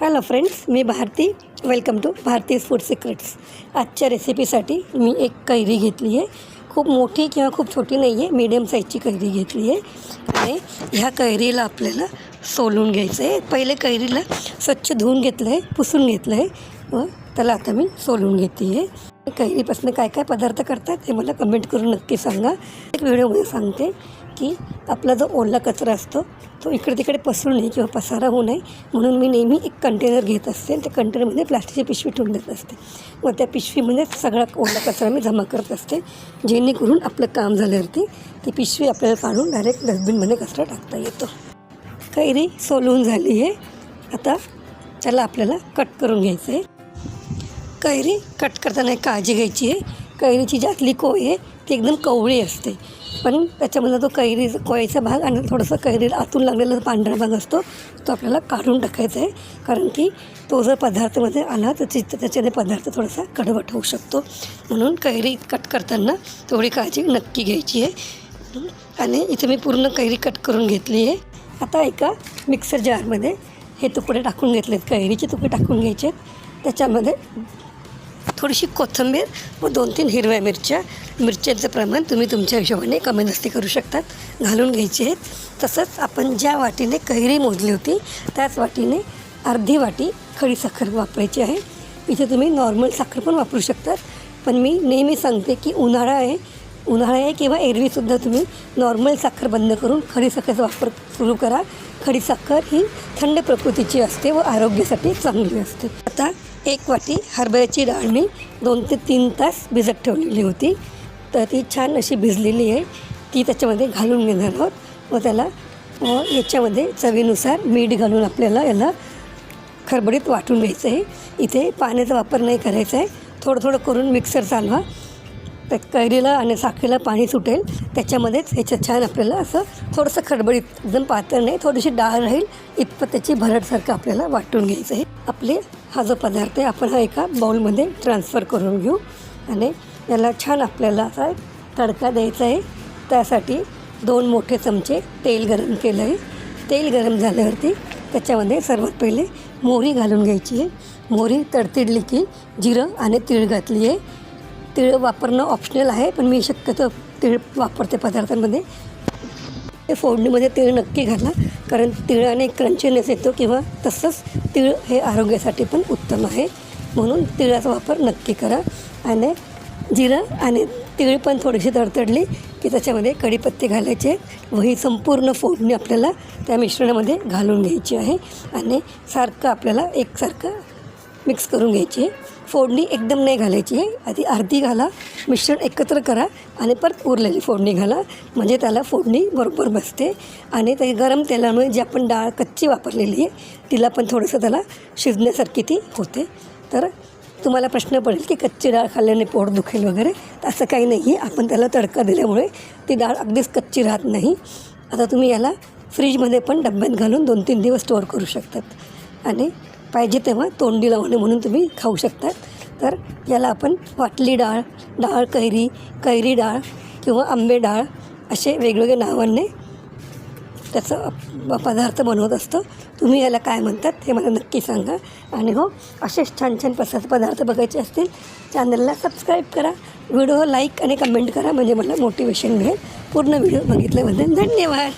Hello friends me Bharati. Welcome to Bharati food secrets आजच्या रेसिपीसाठी मी एक कैरी घेतली आहे. खूप मोठी किंवा खूप छोटी नाही आहे. मीडियम साईजची कैरी घेतली आहे. आणि ह्या कैरीला आपल्याला सोलून घ्यायचं आहे पहिले कैरीला स्वच्छ धुवून घेतलं आहे पुसून घेतलं आहे व त्याला आता मी सोलून घेते आहे कैरीपासून काय काय पदार्थ करतात ते मला कमेंट करून नक्की सांगा. एक व्हिडिओमध्ये सांगते की आपला जो ओला कचरा असतो तो इकडे तिकडे पसरू नये किंवा पसारा होऊ नये. म्हणून मी नेहमी एक कंटेनर घेत असते त्या कंटेनरमध्ये प्लास्टिकची पिशवी ठेवून देत असते. मग त्या पिशवीमध्ये सगळा ओला कचरा मी जमा करत असते. जेणेकरून आपलं काम झाल्यावरती ती पिशवी आपल्याला काढून डायरेक्ट डस्टबिनमध्ये कचरा टाकता येतो. कैरी सोलून झाली आहे. आता त्याला आपल्याला कट करून घ्यायचं आहे कैरी कट करताना एक काळजी घ्यायची आहे. कैरीची जी आतली कोय आहे ती एकदम कवळी असते. पण त्याच्यामधला तो कैरी कोयचा भाग आणि थोडंसं कैरीला आतून लागलेला जो पांढरा भाग असतो तो आपल्याला काढून टाकायचा आहे. कारण की तो जर पदार्थामध्ये आला तर त्याच्याने पदार्थ थोडासा कडवट होऊ शकतो. म्हणून कैरी कट करताना थोडी काळजी नक्की घ्यायची आहे. आणि इथे मी पूर्ण कैरी कट करून घेतली आहे. आता एका मिक्सर जारमध्ये हे तुकडे टाकून घेतलेत. कैरीचे तुकडे टाकून घ्यायचे आहेत. त्याच्यामध्ये थोडीशी कोथिंबीर व दोन तीन हिरव्या मिरच्या. मिरच्यांचं प्रमाण तुम्ही तुमच्या हिशोबाने कमी जास्ती करू शकतात. घालून घ्यायचे आहेत. तसंच आपण ज्या वाटीने कैरी मोजली होती त्याच वाटीने अर्धी वाटी खडी साखर वापरायची आहे. इथे तुम्ही नॉर्मल साखर पण वापरू शकतात. पण मी नेहमी सांगते की उन्हाळा आहे. उन्हाळा आहे किंवा एरवीसुद्धा तुम्ही नॉर्मल साखर बंद करून खडी साखरेचा वापर सुरू करा. खडी साखर ही थंड प्रकृतीची असते व आरोग्यासाठी चांगली असते. आता एक वाटी हरभऱ्याची डाळ मी दोन ते तीन तास भिजत ठेवलेली होती. तर ती छान अशी भिजलेली आहे. ती त्याच्यामध्ये घालून घेणार आहोत. व त्याला व याच्यामध्ये चवीनुसार मीठ घालून आपल्याला याला खरबडीत वाटून घ्यायचं आहे. इथे पाण्याचा वापर नाही करायचा आहे. थोडं थोडं करून मिक्सर चालवा. त्या कैरीला आणि साखरेला पाणी सुटेल. त्याच्यामध्येच ह्याच्यात छान आपल्याला असं थोडंसं खडबडीत एकदम पातळ नाही थोडीशी डाळ राहील. इतपत त्याची भरटसारखं आपल्याला वाटून घ्यायचं आहे. आपले हा जो पदार्थ आहे आपण हा एका बाऊलमध्ये ट्रान्सफर करून घेऊ. आणि याला छान आपल्याला असा तडका द्यायचा आहे. त्यासाठी दोन मोठे चमचे तेल गरम केलं आहे. तेल गरम झाल्यावरती त्याच्यामध्ये सर्वात पहिले मोहरी घालून घ्यायची आहे. मोहरी तडतिडली की जिरं आणि तीळ घातली आहे. तिळ वापरणं ऑप्शनल आहे पण मी शक्यतो तिळ वापरते पदार्थांमध्ये. ते फोडणीमध्ये तीळ नक्की घाला कारण तिळाने क्रंचीनेस येतो किंवा तसंच तीळ हे आरोग्यासाठी पण उत्तम आहे. म्हणून तिळाचा वापर नक्की करा. आणि जिरं आणि तीळ पण थोडीशी तडतडली की त्याच्यामध्ये कढीपत्ते घालायचे. व ही संपूर्ण फोडणी आपल्याला त्या मिश्रणामध्ये घालून घ्यायची आहे. आणि सारखं आपल्याला एकसारखं मिक्स करून घ्यायची. आहे फोडणी एकदम नाही घालायची. आहे आधी अर्धी घाला. मिश्रण एकत्र करा आणि परत उरलेली फोडणी घाला. म्हणजे त्याला फोडणी बरोबर बसते. आणि ते गरम तेलामुळे जी आपण डाळ कच्ची वापरलेली आहे तिला पण थोडंसं त्याला शिजण्यासारखी ती होते. तर तुम्हाला प्रश्न पडेल की कच्ची डाळ खाल्ल्याने पोट दुखेल वगैरे. असं काही नाही. आहे आपण त्याला तडका दिल्यामुळे ती डाळ अगदीच कच्ची राहत नाही. आता तुम्ही याला फ्रीजमध्ये पण डब्यात घालून दोन तीन दिवस स्टोअर करू शकतात. आणि पाहिजे तेव्हा तोंडी लावणे म्हणून तुम्ही खाऊ शकतात. तर याला आपण वाटली डाळ डाळ कैरी कैरी डाळ किंवा आंबे डाळ असे वेगवेगळ्या नावांनी त्याचं पदार्थ बनवत असतो. तुम्ही याला काय म्हणतात ते मला नक्की सांगा. आणि हो असेच छान छान प्रसाद पदार्थ बघायचे असतील चॅनलला सबस्क्राईब करा. व्हिडिओ लाईक आणि कमेंट करा म्हणजे मला मोटिवेशन मिळेल. पूर्ण व्हिडिओ बघितल्याबद्दल धन्यवाद.